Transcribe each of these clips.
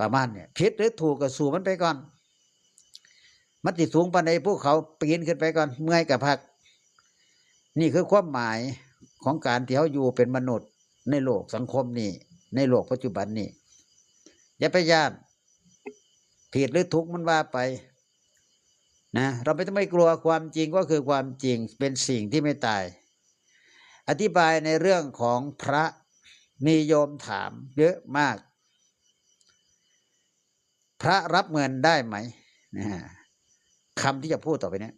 ประมาณเนี่ยผิดหรือถูกก็สู่มันไปก่อน มันติสูงปานใดพวกเขาปีนขึ้นไปก่อนเมื่อยกับพัก นี่คือความหมายของการที่เขาอยู่เป็นมนุษย์ในโลกสังคมนี่ในโลกปัจจุบันนี่อย่าไปย่านผิดหรือทุกข์มันว่าไปนะเราไม่ต้องไม่กลัวความจริงก็คือความจริงเป็นสิ่งที่ไม่ตาย อธิบายในเรื่องของพระมีโยมถามเยอะมาก พระรับเงินได้ไหมนะคำที่จะพูดต่อไปนี้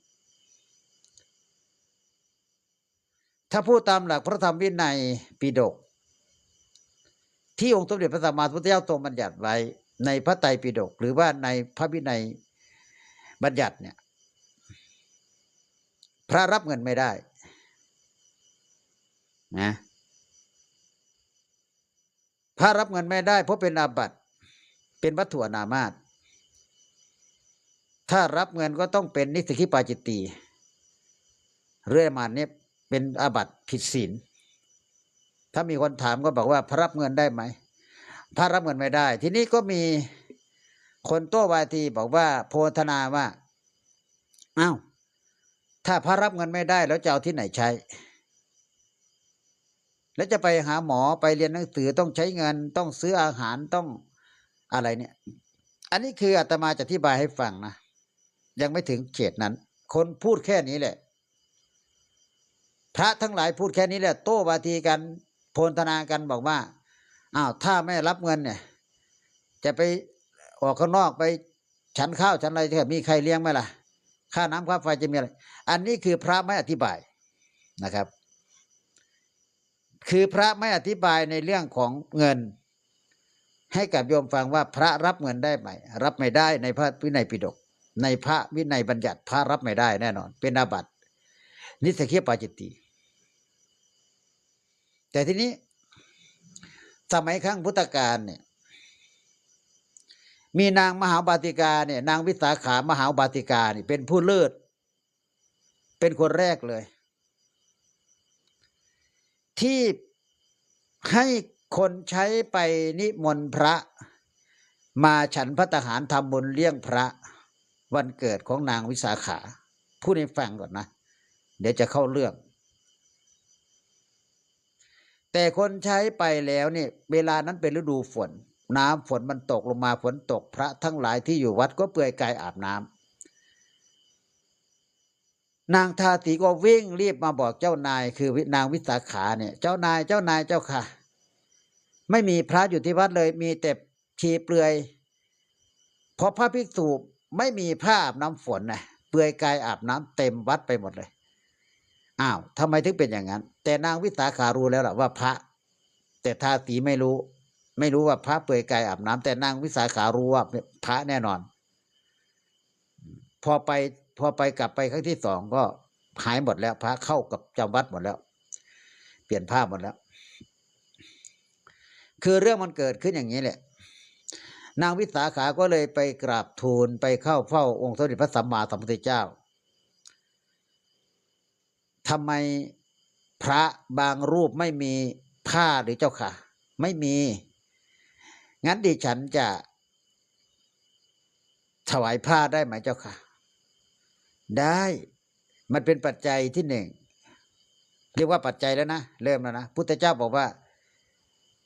ถ้าพูดตามหลักพระธรรมวินัยปิฎกที่องค์สมเด็จพระสัมมาสัมพุทธเจ้าทรงบัญญัติไว้ ในพระไตรปิฎกหรือว่าในพระวินัยบัญญัติเนี่ย พระรับเงินไม่ได้นะพระรับเงินไม่ได้ เพราะเป็นอาบัติ เป็นวัตถุอนามาตถ้ารับเงินก็ต้องเป็นนิสิกิปาจิตตีเรื่อยมาเนี่ยเป็นอาบัติผิดศีล ถ้ามีคนถามก็บอกว่าพระรับเงินได้ไหมพระรับเงินไม่ได้ ทีนี้ก็มีคนโต้วาทีบอกว่าโพธนาว่าอ้าวถ้าพระรับเงินไม่ได้แล้วจะเอาที่ไหนใช้ แล้วจะไปหาหมอไปเรียนหนังสือต้องใช้เงิน ต้องซื้ออาหารต้อง อะไรเนี่ย อันนี้คืออาตมาจะอธิบายให้ฟังนะ ยังไม่ถึงเขตนั้น คนพูดแค่นี้แหละ พระทั้งหลายพูดแค่นี้แหละ โต้วาทีกันโพนธนากันบอกว่าอ้าวถ้าไม่รับเงินเนี่ย จะไปออกข้างนอกไปฉันข้าวฉันอะไรจะมีใครเลี้ยงไหมล่ะ ค่าน้ำค่าไฟจะมีอะไร อันนี้คือพระไม่อธิบายนะครับ คือพระไม่อธิบายในเรื่องของเงิน ให้กับโยมฟังว่าพระรับเงินได้ไหม รับไม่ได้ในพระวินัยปิฎกในพระวินัยบัญญัติพระรับไม่ได้แน่นอน เป็นอาบัตินิสกิปาจิตติ แต่ทีนี้ สมัยครั้งพุทธกาลเนี่ยมีนางมหาบาติกาเนี่ยนางวิสาขามหาบาติกาเนี่ยเป็นผู้เลิศ เป็นคนแรกเลย ที่ให้ คนใช้ไปนิมนต์พระ มาฉันพระทหารทำบุญเลี้ยงพระ วันเกิดของนางวิสาขาพูดให้ฟังก่อนนะ เดี๋ยวจะเข้าเรื่อง แต่คนใช้ไปแล้วเนี่ยเวลานั้นเป็นฤดูฝน น้ำฝนมันตกลงมาฝนตกพระทั้งหลายที่อยู่วัดก็เปลือยกายอาบน้ำนางทาสีก็วิ่งรีบมาบอกเจ้านาย คือนางวิสาขาเนี่ย เจ้านายเจ้านายเจ้าค่ะ ไม่มีพระอยู่ที่วัดเลย มีแต่ชีเปลือยเพราะพระภิกษุไม่มีผ้าอาบน้ำฝนนะเปลือยกายอาบน้ำเต็มวัดไปหมดเลย อ้าวทำไมถึงเป็นอย่างนั้น แต่นางวิสาขารู้แล้วล่ะว่าพระ แต่ทาสีไม่รู้ ไม่รู้ว่าพระเปลือยกายอาบน้ำแต่นางวิสาขารู้ว่าพระแน่นอน พอไปพอไปกลับไปครั้งที่สองก็หายหมดแล้ว พระเข้ากับจำวัดหมดแล้ว เปลี่ยนภาหมดแล้ว คือเรื่องมันเกิดขึ้นอย่างนี้แหละ นางวิสาขาก็เลยไปกราบทูลไปเข้าเฝ้าองค์สมเด็จพระสัมมาสัมพุทธเจ้าทำไมพระบางรูปไม่มีผ้าหรือเจ้าค่ะ ไม่มี งั้นดิฉันจะถวายผ้าได้ไหมเจ้าค่ะ ได้ มันเป็นปัจจัยที่หนึ่ง เรียกว่าปัจจัยแล้วนะ เริ่มแล้วนะ พุทธเจ้าบอกว่า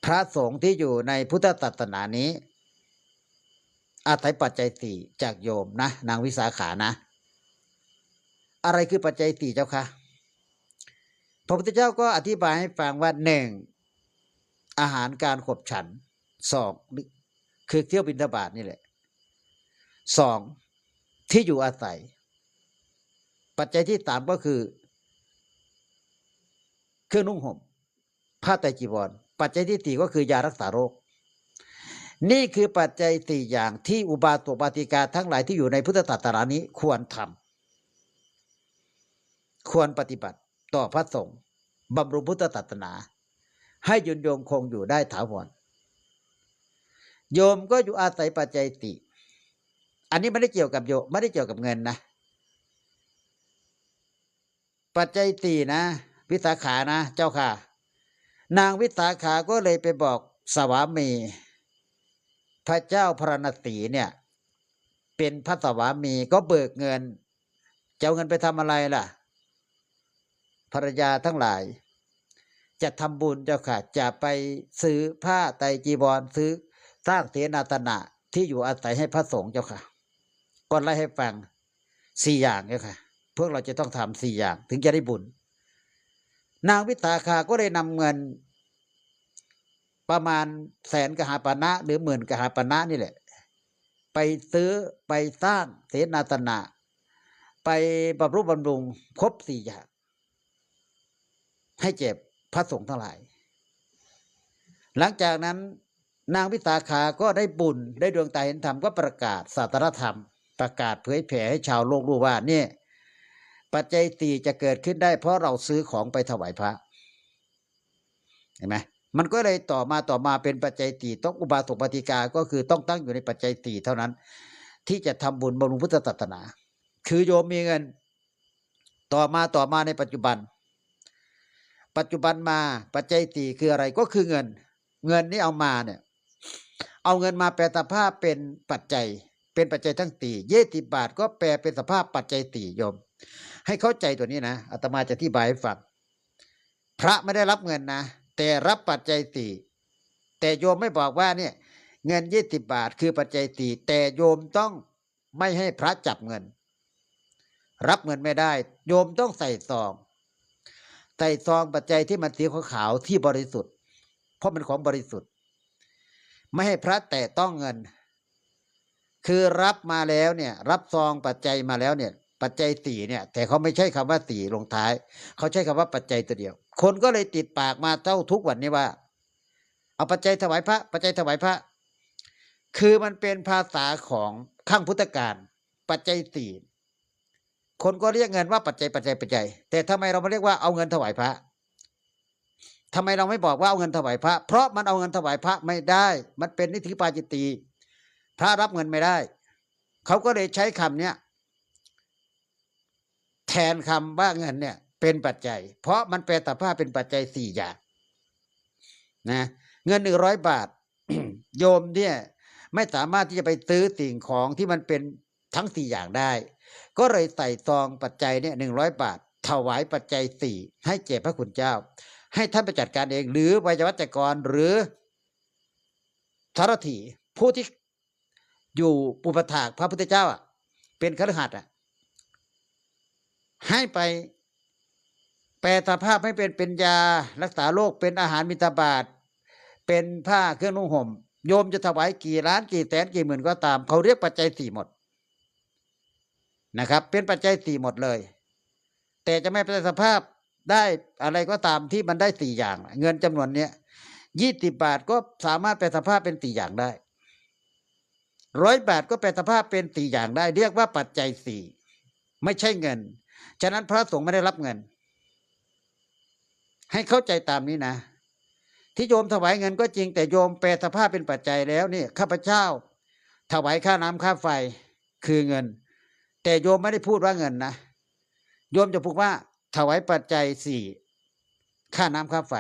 พระสงฆ์ที่อยู่ในพุทธศาสนานี้ อาศัยปัจจัยสี่จากโยมนะ นางวิสาขานะ อะไรคือปัจจัยสี่เจ้าคะพระพุทธเจ้าก็อธิบายให้ฟังว่าหนึ่งอาหารการขบฉันสองคือเที่ยวบินทบาทนี่แหละสองที่อยู่อาศัย ปัจจัยที่สามก็คือ เครื่องนุ่งห่มผ้าไตรจีวร ปัจจัยที่สี่ก็คือยารักษาโรค นี่คือปัจจัยสี่อย่างที่อุบาสกบาติกาทั้งหลายที่อยู่ในพุทธศาสนานี้ควรทำควรปฏิบัติต่อพระสงฆ์บำรุงพุทธศาสนา ให้ยืนยงคงอยู่ได้ถาวรโยมก็อยู่อาศัยปัจจัยติอันนี้ไม่ได้เกี่ยวกับโยไม่ได้เกี่ยวกับเงินนะ ปัจจัยตีนะ วิสาขานะ เจ้าค่ะ นางวิสาขาก็เลยไปบอกสวามี พระเจ้าพระนศีเนี่ย เป็นพระสวามีก็เบิกเงินจะเอาเงินไปทำอะไรล่ะ ภรรยาทั้งหลาย จะทำบุญเจ้าค่ะ จะไปซื้อผ้าไตจีวรซื้อสร้างเสนาสนะที่อยู่อาศัยให้พระสงฆ์เจ้าค่ะก่อนไล่ให้ฟังสี่อย่างเจ้าค่ะพวกเราจะต้องทำสี่อย่างถึงจะได้บุญ นางวิสาขาก็ได้นำเงิน ประมาณแสนกหาปณะหรือหมื่นกหาปณะนี่แหละ ไปซื้อไปสร้างเสนาสนะ ไปบำรุบำรุงครบสี่อย่าง ให้เจ็บพระสงฆ์ทั้งหลาย หลังจากนั้นนางวิสาขาก็ได้บุญได้ดวงตาเห็นธรรมก็ประกาศศาสนธรรม ประกาศเผยแผ่ให้ชาวโลกรู้ว่าเนี่ย ปัจจัยสี่จะเกิดขึ้นได้ เพราะเราซื้อของไปถวายพระ เห็นไหมมันก็เลยต่อมาต่อมาเป็นปัจจัยสี่ต้องอุบาสกปฏิกา ก็คือต้องตั้งอยู่ในปัจจัยสี่เท่านั้น ที่จะทำบุญบำรุงพุทธศาสนา คือโยมมีเงิน ต่อมาต่อมาในปัจจุบัน ปัจจุบันมาปัจจัยสี่คืออะไรก็คือเงิน เงินนี้เอามาเนี่ย เอาเงินมาแปลสภาพเป็นปัจจัย เป็นปัจจัยทั้งสี่เยติบาทก็แปลเป็นสภาพปัจจัยสี่โยม ให้เข้าใจตัวนี้นะอาตมาจะอธิบายให้ฟังพระไม่ได้รับเงินนะ แต่รับปัจจัยสี่แต่โยมไม่บอกว่าเนี่ย เงินยี่สิบบาทคือปัจจัยสี่แต่โยมต้องไม่ให้พระจับเงิน รับเงินไม่ได้ โยมต้องใส่ซอง ใส่ซองปัจจัยที่มันสีขาวๆที่บริสุทธิ์ เพราะมันของบริสุทธิ์ ไม่ให้พระแตะต้องเงิน คือรับมาแล้วเนี่ย รับซองปัจจัยมาแล้วเนี่ย ปัจจัยสี่เนี่ย แต่เขาไม่ใช่คำว่าสี่ลงท้าย เขาใช้คำว่าปัจจัยตัวเดียว คนก็เลยติดปากมาเท่าทุกวันนี้ว่า เอาปัจจัยถวายพระ ปัจจัยถวายพระ คือมันเป็นภาษาของข้างพุทธการ ปัจจัยสี่คนก็เรียกเงินว่าปัจจัยปัจจัยปัจจัย แต่ทำไมเราไม่เรียกว่าเอาเงินถวายพระทำไมเราไม่บอกว่าเอาเงินถวายพระ เพราะมันเอาเงินถวายพระไม่ได้ มันเป็นนิธิปาจิตตีพระรับเงินไม่ได้ เขาก็เลยใช้คำเนี้ย นคำว่าเงินเนี่ย เป็นปัจจัย เพราะมันแปลสภาพเป็นปัจจัยสี่อย่างนะเงินหนึ่งร้อยบาท โยมเนี่ยไม่สามารถที่จะไปซื้อสิ่งของที่มันเป็นทั้งสี่อย่างได้ ก็เลยใส่ซองปัจจัยเนี่ยหนึ่งร้อยบาท ถวายปัจจัยสี่ให้เจ็พระคุณเจ้า ให้ท่านไปจัดการเอง หรือวิยวัจกรหรือสารถีผู้ที่อยู่ปุปถากพระพุทธเจ้าอะเป็นคฤหัสถ์อะ ให้ไป แปลสภาพให้เป็นเป็นยา รักษาโรคเป็นอาหารมิตรบาท เป็นผ้าเครื่องนุ่งห่ม โยมจะถวายกี่ล้านกี่แสนกี่หมื่นก็ตาม เขาเรียกปัจจัยสี่หมดนะครับ เป็นปัจจัยสี่หมดเลย แต่จะไม่เป็นสภาพได้อะไรก็ตามที่มันได้สี่อย่าง เงินจำนวนเนี้ยยี่สิบบาทก็สามารถแปลสภาพเป็นสี่อย่างได้ร้อยบาทก็แปลสภาพเป็นสี่อย่างได้ เรียกว่าปัจจัยสี่ไม่ใช่เงิน ฉะนั้นพระสงฆ์ไม่ได้รับเงิน ให้เข้าใจตามนี้นะ ที่โยมถวายเงินก็จริง แต่โยมแปลสภาพเป็นปัจจัยแล้วนี่ข้าพเจ้า ถวายค่าน้ำค่าไฟคือเงิน แต่โยมไม่ได้พูดว่าเงินนะโยมจะพูดว่าถวายปัจจัยสี่ค่าน้ำค่าไฟ